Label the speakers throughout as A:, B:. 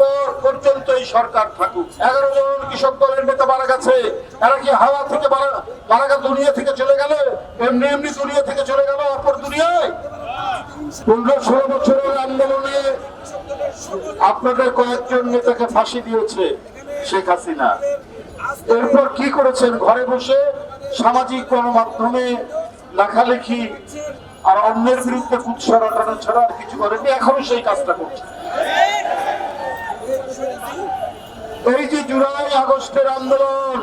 A: পর পর্যন্ত এই সরকার থাকুক। এগারো জন কৃষক দলের নেতা মারা গেছে। এরা কি হাওয়া থেকে মারা গেছে দুনিয়া থেকে চলে গেল? এমনি এমনি দুনিয়া থেকে চলে গেল, অপর দুনিয়ায়? পনেরো ষোলো বছরের আন্দোলনে আপনাদের কয়েকজন নেতাকে ফাঁসি দিয়েছে শেখ হাসিনা। এরপর কি করেছেন? ঘরে বসে সামাজিক গণমাধ্যমে লেখালেখি আর অন্যের বিরুদ্ধে কুৎসা রটানো ছাড়া আর কিছু করেনি এখনও সেই কাজটা করছে এই যে জুলাই আগস্টের আন্দোলন,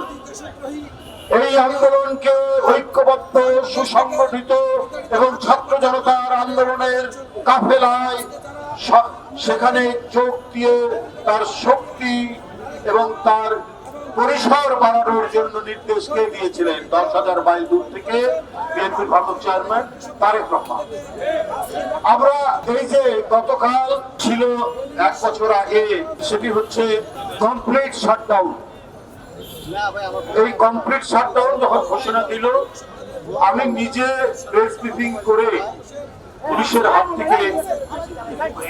A: এই আন্দোলনকে ঐক্যবদ্ধ, সুসংগঠিত এবং ছাত্র জনতার আন্দোলনের কাফেলায় সেখানে চোখ দিয়ে তার শক্তি এবং তার পরিসর বাড়ানোর জন্য নির্দেশ কে দিয়েছিলেন। দশ হাজার মাইল দূর থেকে বিএনপির ভারত চেয়ারম্যান তারেক রহমান। আমরা এই যে গতকাল ছিল এক বছর আগে, সেটি হচ্ছে কমপ্লিট শাটডাউন এই কমপ্লিট শাটডাউন যখন ঘোষণা দিল, আমি নিজে প্রেস ব্রিফিং করে পুলিশের হাত থেকে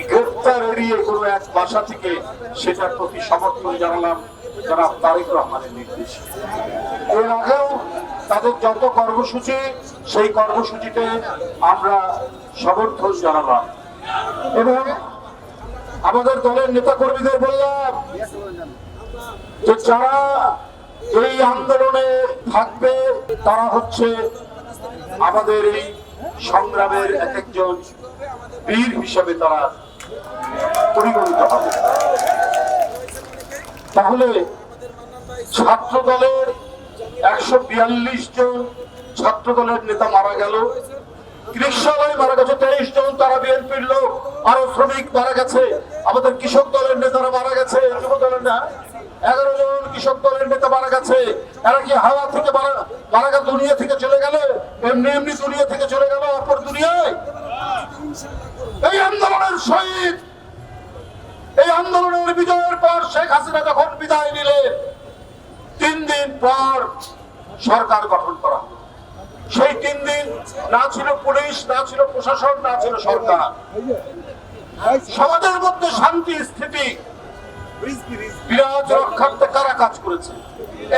A: গ্রেফতার এড়িয়ে কোনো এক বাসা থেকে সেটার প্রতি সমর্থন জানালাম যারা তারেক রহমানের নির্দেশ। এর আগেও তাদের যত কর্মসূচি, সেই কর্মসূচিতে আমরা সমর্থন জানালাম। এবং আমাদের দলের নেতা কর্মীদের বললাম যে যারা এই আন্দোলনে থাকবে, তারা হচ্ছে আমাদের এই সংগ্রামের এক একজন বীর হিসেবে তারা পরিগণিত হবে। তাহলে ছাত্র দলের একশো বিয়াল্লিশ জন ছাত্র দলের নেতা মারা গেল। কৃষালয় মারা গেছে, তেইশ জন, তারা বিএনপির লোক। আরও শ্রমিক মারা গেছে, আমাদের কৃষক দলের নেতারা মারা গেছে যুব দলের না এগারো জন কৃষক দলের নেতা মারা গেছে। এরা কি হাওয়া থেকে মারা গেছে দুনিয়া থেকে চলে গেল? এমনি এমনি দুনিয়া থেকে চলে গেল, অপর দুনিয়ায়? এই আন্দোলনের শহীদ এই আন্দোলনের বিজয়ের পর শেখ হাসিনা যখন বিদায় নিলেন, তিন দিন পর সরকার গঠন করা সেই তিন দিন না ছিল পুলিশ, না ছিল প্রশাসন, না ছিল সরকার। সমাজের মধ্যে শান্তি, স্থিতি বিরাজ রক্ষার্থে কারা কাজ করেছে?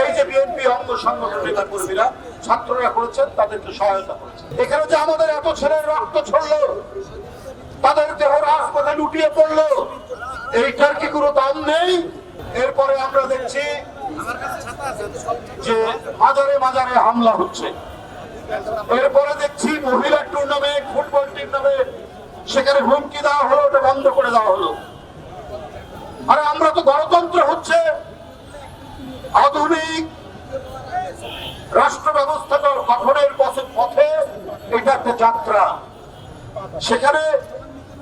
A: এই যে বিএনপি অঙ্গ সংগঠন নেতা কর্মীরা, ছাত্ররা করেছেন, তাদেরকে সহায়তা করেছে। এখানে যে আমাদের এত ছেলের রক্ত ছড়লো, তাদের দেহ রাজপথে লুটিয়ে পড়ল, এইটার কি কোনো দাম নেই? এরপরে আমরা দেখছি যে মাজারে মাজারে হামলা হচ্ছে। এরপরে দেখছি মহিলা টুর্নামেন্ট, ফুটবল টুর্নামেন্ট, সেখানে হুমকি দেওয়া হলো, ওটা বন্ধ করে দেওয়া হলো আরে আমরা তো গণতন্ত্র হচ্ছে আধুনিক রাষ্ট্র ব্যবস্থা গঠনের পথে- এটা একটা যাত্রা। সেখানে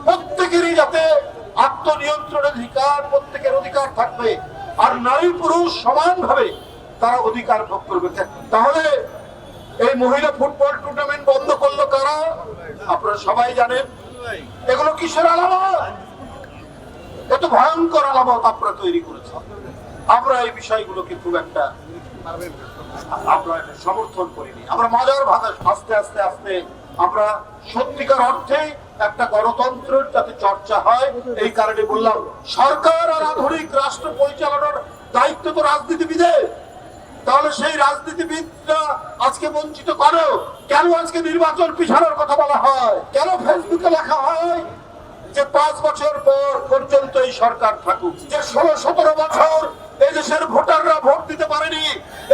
A: প্রত্যেকেরই যাতে আত্মনিয়ন্ত্রণের অধিকার, প্রত্যেকের অধিকার থাকবে। আর নারী পুরুষ সমানভাবে তারা অধিকার ভোগ করবে। তাহলে এই মহিলা ফুটবল টুর্নামেন্ট বন্ধ করল কারা? আপনারা সবাই জানেন। এগুলো কিসের আলামত? এত ভয়ঙ্কর আলামত আপনারা তৈরি করেছেন। আমরা এই বিষয়গুলোকে খুব একটা আমরা সমর্থন করিনি। আমরা মজার ভাবে আস্তে আস্তে আস্তে আমরা সত্যিকার অর্থে একটা গণতন্ত্রের যাতে চর্চা হয়, এই কারণে বললাম, সরকার আর আধুনিক রাষ্ট্র পরিচালনার দায়িত্ব তো রাজনীতিবিদের তাহলে সেই রাজনীতিবিদরা আজকে বঞ্চিত করো কেন আজকে নির্বাচন পিছানোর কথা বলা হয়? কেন ফেসবুকে লেখা হয় যে পাঁচ বছর পর পর্যন্ত এই সরকার থাকুক? যে ষোলো, সতেরো বছর এই দেশের ভোটাররা ভোট দিতে পারেনি।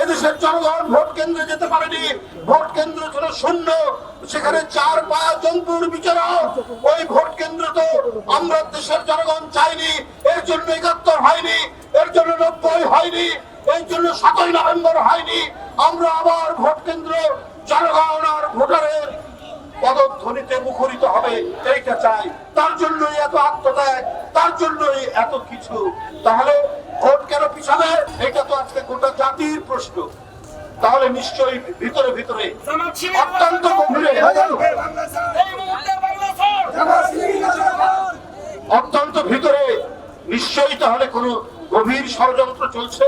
A: এদেশের জনগণ ভোট কেন্দ্রে যেতে পারেনি। ভোট কেন্দ্র ছিল শূন্য, সেখানে চার পাঁচ জন্তুর বিচারক ওই ভোট কেন্দ্র তো আমরা দেশের জনগণ চাইনি, এর জন্য একাত্তর হয়নি, এর জন্য নব্বই হয়নি, এর জন্য সাতই নভেম্বর হয়নি। আমরা আবার ভোট কেন্দ্র, জনগণ আর ভোটারের পদধ্বনিতে মুখরিত হবে, এইটা চাই। তার জন্যই এত আত্মত্যাগ, তার জন্যই এত কিছু। তাহলে ভোট কেন পিছাবে এটা তো আজকে গোটা জাতির প্রশ্ন। তাহলে নিশ্চয়ই ভিতরে ভিতরে অত্যন্ত গভীরে অত্যন্ত ভিতরে নিশ্চয়ই তাহলে কোনো গভীর ষড়যন্ত্র চলছে?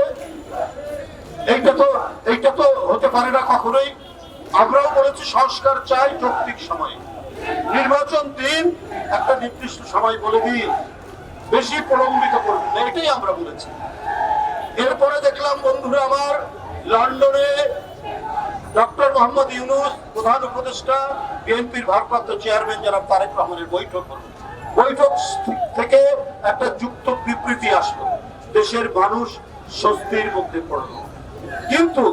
A: এইটা তো এইটা তো হতে পারে না কখনোই। আমরাও বলেছি সংস্কার চাই যৌক্তিক সময়ে। নির্বাচন দিন একটা নির্দিষ্ট সময় বলে দিন। বেশি প্রলম্বিত করবেন না এটাই আমরা বলেছি। এরপরে দেখলাম বন্ধুরা আমার লন্ডনে ডক্টর মোহাম্মদ ইউনুস প্রধান উপদেষ্টা বিএনপির ভারপ্রাপ্ত চেয়ারম্যান জনাব তারেক রহমানের বৈঠক হলো। বৈঠক থেকে একটা যুক্ত বিবৃতি আসলো দেশের মানুষ স্বস্তির মধ্যে পড়ল। কিন্তু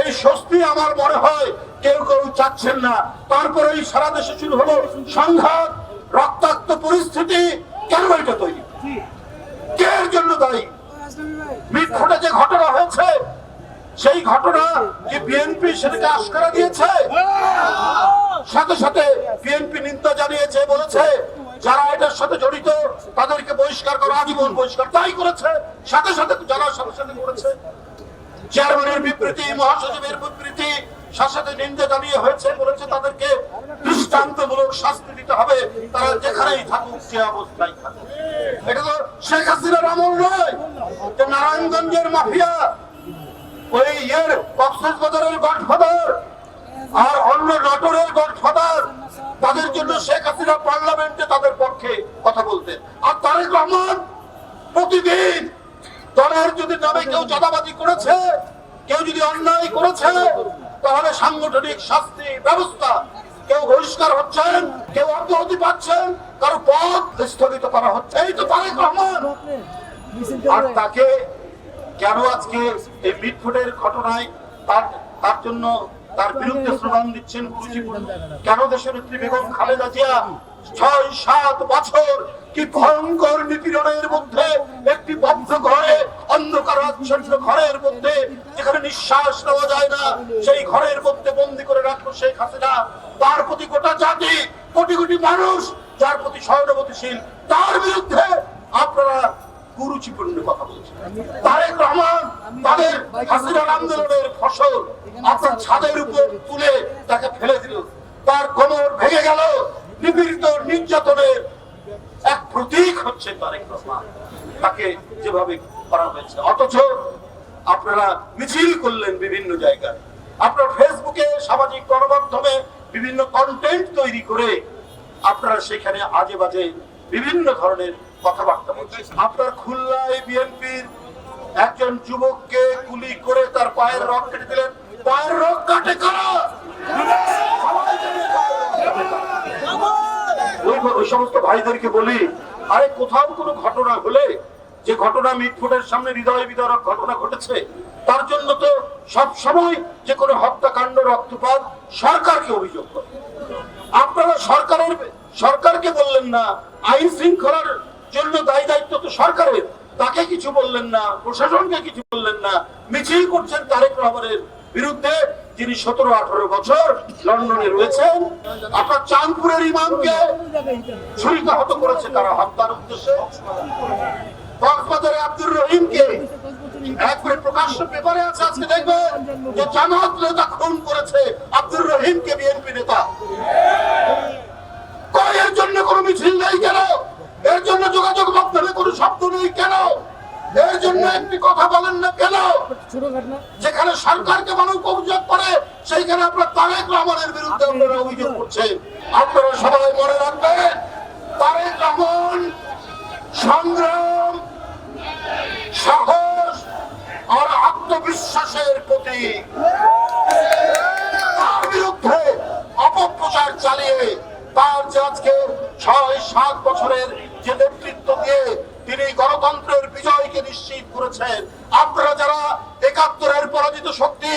A: এই স্বস্তি আমার মনে হয় কেউ কেউ চাচ্ছেন না। তারপরেই সারা দেশে শুরু হলো সংঘাত রক্তাক্ত পরিস্থিতি। কেন এটা তৈরি? কে জন্য দায়ী? মিটফোটে যে ঘটনা হয়েছে, সেই ঘটনা যে বিএনপি সেটাকে আস্কারা দিয়েছে? সাথে সাথে বিএনপি নিন্দা জানিয়েছে, বলেছে, যারা এটার সাথে জড়িত, তাদেরকে বহিষ্কার করা, আজীবন বহিষ্কার। তাই করেছে, সাথে সাথে যারা সাথে সাথে করেছে। চেয়ারম্যানের বিবৃতি, মহাসচিবের বিবৃতি, সাথে সাথে নিন্দা জানিয়ে হয়েছে, বলেছে তাদেরকে দৃষ্টান্তমূলক শাস্তি দিতে হবে। তারা যেখানেই থাকুক, যে অবস্থায় থাকুক। এটা তো শেখ হাসিনার আমল নয়। যে নারায়ণগঞ্জের মাফিয়া, ওই ইয়ের কক্সবাজারের গডফাদার আর অন্য নাটোরের গডফাদার, তাদের জন্য শেখ হাসিনা পার্লামেন্টে তাদের পক্ষে কথা বলতেন। আর তারেক রহমান প্রতিদিন দলের যদি নামে কেউ চাঁদাবাজি করেছে, কেউ যদি অন্যায় করেছে, তাহলে সাংগঠনিক শাস্তি ব্যবস্থা। কেউ বহিষ্কার হচ্ছেন, কেউ অব্যাহতি পাচ্ছেন কারও পথ স্থগিত করা হচ্ছে। এই তো তারেক রহমান। আর তাকে কেন আজকে এই মিটফুটের ঘটনায় তার তার জন্য তার বিরুদ্ধে স্লোগান দিচ্ছেন কুরুচিপূর্ণ? কেন দেশের নেত্রী বেগম খালেদা জিয়া ছয়, সাত বছর কি ভয়ঙ্কর নিপীড়নের মধ্যে একটি বদ্ধ ঘরে, অন্ধকার আচ্ছন্ন ঘরের মধ্যে যেখানে নিঃশ্বাস নেওয়া যায় না, সেই ঘরের মধ্যে বন্দি করে রাখল শেখ হাসিনা। তার প্রতি গোটা জাতি, কোটি কোটি মানুষ, যার প্রতি সহানুভূতিশীল তার বিরুদ্ধে আপনারা কুরুচিপূর্ণ কথা বলছেন তারেক রহমান, তাদের হাসিনার আন্দোলনের ফসল আপনার ছাদের উপর তুলে তাকে ফেলে দিল। তার কোমর ভেঙে গেল। নিপীড়িত নির্যাতনের এক প্রতীক হচ্ছে তারেক রহমান। তাকে যেভাবে করা হয়েছে। অথচ আপনারা মিছিল করলেন বিভিন্ন জায়গায়। আপনার ফেসবুকে সামাজিক গণমাধ্যমে বিভিন্ন কন্টেন্ট তৈরি করে আপনারা সেখানে আজে বাজে বিভিন্ন ধরনের কথাবার্তা বলছেন আপনার খুলনায় বিএনপির একজন যুবককে গুলি করে তার পায়ের রক কেটে দিলেন। পায়ের রক কাটে কারা? ওই সমস্ত ভাইদেরকে বলি, আরে কোথাও কোনো ঘটনা হলে, যে ঘটনা মিটফুটের সামনে হৃদয় বিদারক ঘটনা ঘটেছে, তার জন্য তো সব সময় যে কোনো হত্যাকাণ্ড, রক্তপাত সরকারকে অভিযোগ করে। আপনারা সরকারের সরকারকে বললেন না, আইন শৃঙ্খলার জন্য দায়ী দায়িত্ব তো সরকারের। তাকে কিছু বললেন না, প্রশাসনকে কিছু বললেন না। মিছিল করছেন তারেক রহমানের বিরুদ্ধে, যিনি সতেরো আঠারো বছর লন্ডনে রয়েছেন। আপনার চাঁদপুরের ইমামকে ছুরিকাহত করেছে তারা হত্যার উদ্দেশ্যে। কক্সবাজারে আব্দুর রহিমকে একবারে প্রকাশ্য পেপারে আছে, আজকে দেখবেন যে জামাত নেতা খুন করেছে আব্দুর রহিমকে বিএনপি নেতা। কই এর জন্য কোনো মিছিল নেই কেন এর জন্য যোগাযোগ মাধ্যমে কোনো শব্দ নেই কেন এর জন্য একটি কথা বলেন না কেন যেখানে সরকারকে মানুষ অভিযোগ করে, সেইখানে আপনার তারেক রহমানের বিরুদ্ধে আপনারা অভিযোগ করছেন আপনারা সবাই মনে রাখবেন, তারেক রহমান সংগ্রাম, সাহস আর আত্মবিশ্বাসের প্রতীক। তার বিরুদ্ধে অপপ্রচার চালিয়ে তার যে আজকে ছয়, সাত বছরের যে নেতৃত্ব দিয়ে তিনি গণতন্ত্রের বিজয়কে নিশ্চিত করেছেন পরাজিত শক্তি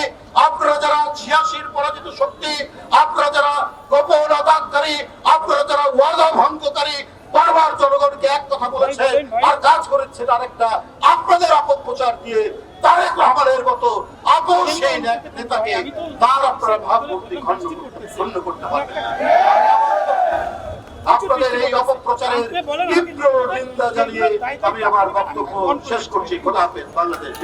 A: আপনারা যারা ছিয়াশির পরাজিত শক্তি আপনারা যারা গোপন আদানকারী আপনারা যারা ওয়াদা ভঙ্গকারী বারবার জনগণকে এক কথা বলেছেন আর কাজ করেছেন আরেকটা আপনাদের অপপ্রচার দিয়ে তারেক রহমানের মতো এক নেতাকে তার আপনারা ভাবমূর্তি খণ্ড খণ্ড করতে পারবেন আপনাদের এই অপপ্রচারের তীব্র নিন্দা জানিয়ে আমি আমার বক্তব্য শেষ করছি। খোদা হাফেজ বাংলাদেশ